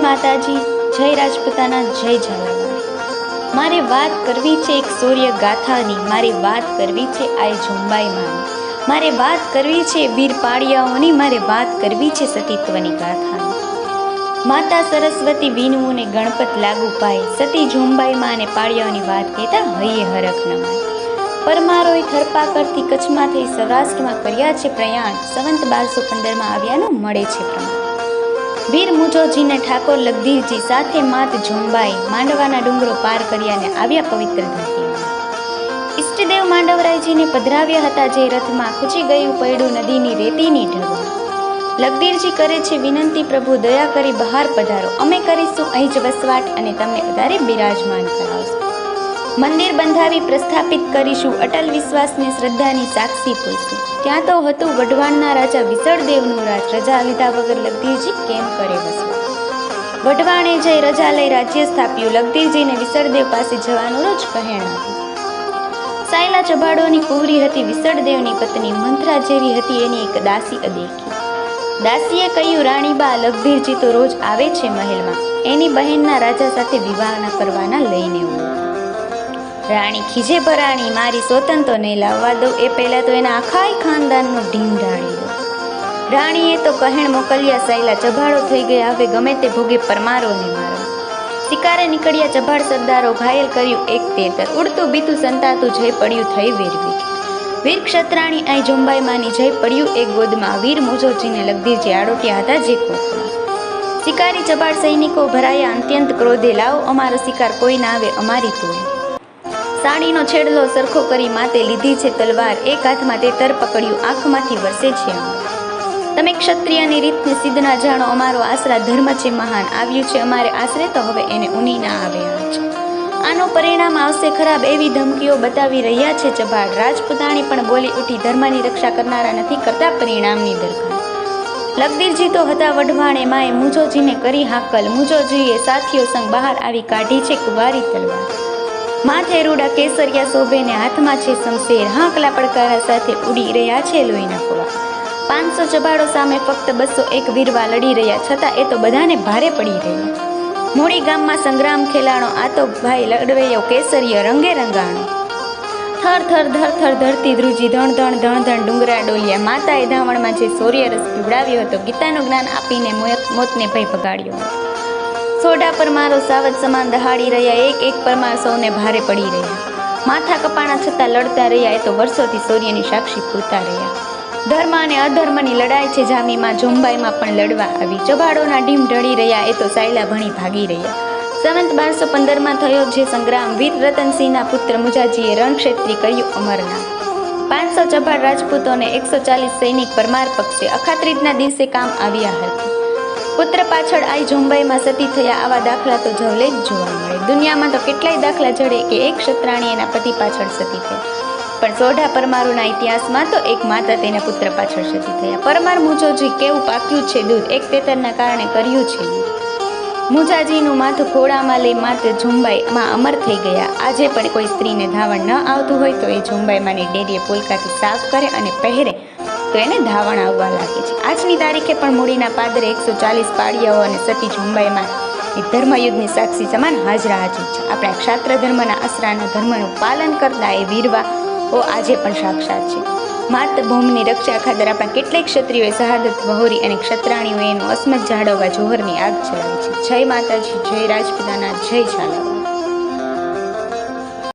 માતાજી, જય રાજપૂતાના, જય ઝાલાવાડ મારે વાત કરવી છે એક સૂર્ય ગાથાની મારે વાત કરવી છે આય ઝુંબાઈ મારે વાત કરવી છે વીર પાળિયાઓની. મારે વાત કરવી છે સતીત્વની ગાથાની. માતા સરસ્વતી વિનવું ને ગણપત લાગુ પાય. સતી ઝુંબાઈ માં અને પાળિયાઓની વાત કહેતા હૈયે હરખ નમાય પરમારોએ થરપાકરથી કચ્છમાં થઈ સૌરાષ્ટ્રમાં કર્યા છે પ્રયાણ. સંવંત બારસો પંદરમાં આવ્યાનું મળે છે પ્રમાણ. વીર મુજોજીને ઠાકોર લગધીરજી સાથે માત ઝુંબાઈ માંડવાના ડુંગરો પાર કર્યા ને આવ્યા પવિત્ર ધરતીમાં. ઈષ્ટદેવ માંડવરાયજીને પધરાવ્યા હતા જે રથમાં ખૂચી ગયું પૈડું નદીની રેતીની ઢગમાં લગધીરજી કરે છે વિનંતી, પ્રભુ, દયા કરી બહાર પધારો. અમે કરીશું અહીં જ વસવાટ અને તમને વધારે બિરાજમાન કરાવશું. મંદિર બંધાવી પ્રસ્થાપિત કરીશું. અટલ વિશ્વાસને શ્રદ્ધાની સાક્ષી પૂરશું ત્યાં તો હતું વઢવાણના રાજા વિસળદેવનું રાજ. રજા લીધા વગર લગધીરજી કેમ કરે વસવાટ વઢવાણે જઈ રજા લઈ રાજ્ય સ્થાપ્યું લગધીરજીને વિસળદેવ પાસે જવાનું જ કહેણ હતું સાયલા ચબાડોની કુંવરી હતી વિસળદેવની પત્ની. મંથરા જેવી હતી એની એક દાસી અદેખી. દાસીએ કહ્યું, રાણીબા લગધીરજી તો રોજ આવે છે મહેલમાં. એની બહેનના રાજા સાથે વિવાહના કરવાના લઈને ઊભો રાણી ખીજે ભરાણી, મારી સ્વતંત્રને લાવવા દઉં. એ પહેલાં તો એના આખાય ખાનદાનનો ઢીમ ઢાળી દો. રાણીએ તો કહેણ મોકલ્યા, સાયલા ચભાડો થઈ ગયા. હવે ગમે તે ભોગે પરમારો ને મારો. શિકારે નીકળ્યા ચભાડ સરદારો ઘાયલ કર્યું એક તેતર. ઉડતું બીતું સંતાતું જઈ પડ્યું થઈ વીરવીર વીર ક્ષત્રાણી અહીં જોંબાઈ માની જઈ પડ્યું એક ગોદમાં. વીર મોજોજીને જે આડોટ્યા હતા જે શિકારી ચબાડ સૈનિકો ભરાયા, અત્યંત ક્રોધે, લાવો, અમારો શિકાર કોઈ ના આવે, અમારી તોય. સાડીનો છેડલો સરખો કરી માતે લીધી છે તલવાર. એક હાથમાં તે તર પકડ્યું, આંખમાંથી વરસે છે. તમે ક્ષત્રિયની રીતને સિદ્ધ ના જાણો, અમારો આશરા ધર્મ છે મહાન. આવ્યું છે અમારે આશરે, તો હવે એને ઉની ના આવે આજ. આનું પરિણામ આવશે ખરાબ એવી ધમકીઓ બતાવી રહ્યા છે ચબાડ રાજપૂતાણી પણ બોલી ઉઠી, ધર્મની રક્ષા કરનારા નથી કરતા પરિણામની દરખાણ લગદીરજી તો હતા વઢવાણે, માએ મુજોજીને કરી હાકલ. મુજોજીએ સાથીઓ સંગ બહાર આવી કાઢી છે કુવારી તલવાર. માથે રૂડા કેસરિયા શોભેને હાથમાં છે શમશેર. હાંકલા પડકારા સાથે ઉડી રહ્યા છે લોહીના કોળા પાંચસો ચબાડો સામે ફક્ત બસો એક વીરવા લડી રહ્યા, છતાં એ તો બધાને ભારે પડી રહ્યા. મોડી ગામમાં સંગ્રામ ખેલાણો આ તો ભાઈ લડવૈયો, કેસરિયો રંગે રંગાણો થર થર ધર થર ધરતી ધ્રુજી, ધણ ધણ ધણ ધણ ડુંગરા ડોલિયા. માતાએ ધાવણમાં જે સૂર્યરસ પીવડાવ્યો હતો, ગીતાનું જ્ઞાન આપીને મોત- મોતને ભય ભગાડ્યો સોડા પર મારો સાવજ સમાન દહાડી રહ્યા, એક એક પરમાર સૌને ભારે પડી રહ્યા. માથા કપાણા છતાં લડતા રહ્યા, એ તો વર્ષોથી સૂર્યની સાક્ષી પૂરતા રહ્યા. ધર્મ અને અધર્મની લડાઈ છે જામીમાં, ઝુંબાઈમાં પણ લડવા આવી. ચબાડોના ડીમ ઢળી રહ્યા, એ તો સાયલા ભણી ભાગી રહ્યા. સંવંત બારસો પંદરમાં થયો જે સંગ્રામ વીર રતનસિંહના પુત્ર મુજાજીએ રણક્ષેત્રી કર્યું અમરના પાંચસો ચબાડ રાજપૂતોને એકસો ચાલીસ સૈનિક પરમાર પક્ષે અખાત્રીજના દિવસે કામ આવ્યા હતા. પુત્ર પાછળ આઈ ઝુંબાઈમાં સતી થયા આવા દાખલા તો જવલે જ જોવા મળે. દુનિયામાં તો કેટલાય દાખલા જડે કે એક ક્ષત્રાણી એના પતિ પાછળ સતી થઈ. પણ સોઢા પરમારુના ઇતિહાસમાં તો એક માતા તેના પુત્ર પાછળ સતી થયા. પરમાર મુજોજી કેવું પાક્યું છે દૂધ? એક તેતરના કારણે કર્યું છે મુજાજીનું માથું ઘોડામાં લઈ માત્ર ઝુંબાઈમાં અમર થઈ ગયા. આજે પણ કોઈ સ્ત્રીને ધાવણ ન આવતું હોય તો એ ઝુંબાઈમાંની ડેરીએ પોલકાથી સાફ કરે અને પહેરે. તો એને ધાવણ આવવા લાગે છે. આજની તારીખે પણ મૂડીના પાદરે એકસો ચાલીસ પાડિયાઓ અને સતી ઝુંબાઈમાં એ ધર્મયુદ્ધની સાક્ષી સમાન હાજરા હાજર છે. આપણા ક્ષાત્ર ધર્મના અસરાના ધર્મનું પાલન કરતા એ વીરવા ઓ આજે પણ સાક્ષાત છે. માતૃભૂમિની રક્ષા ખાતર આપણા કેટલાય ક્ષત્રિયોએ શહાદત વહોરી અને ક્ષત્રાણીઓએ એનું અસ્મત જાળવવા જોહરની આગ ચલાવી છે. જય માતાજી, જય રાજપિતાના, જય ઝાલાવાડ.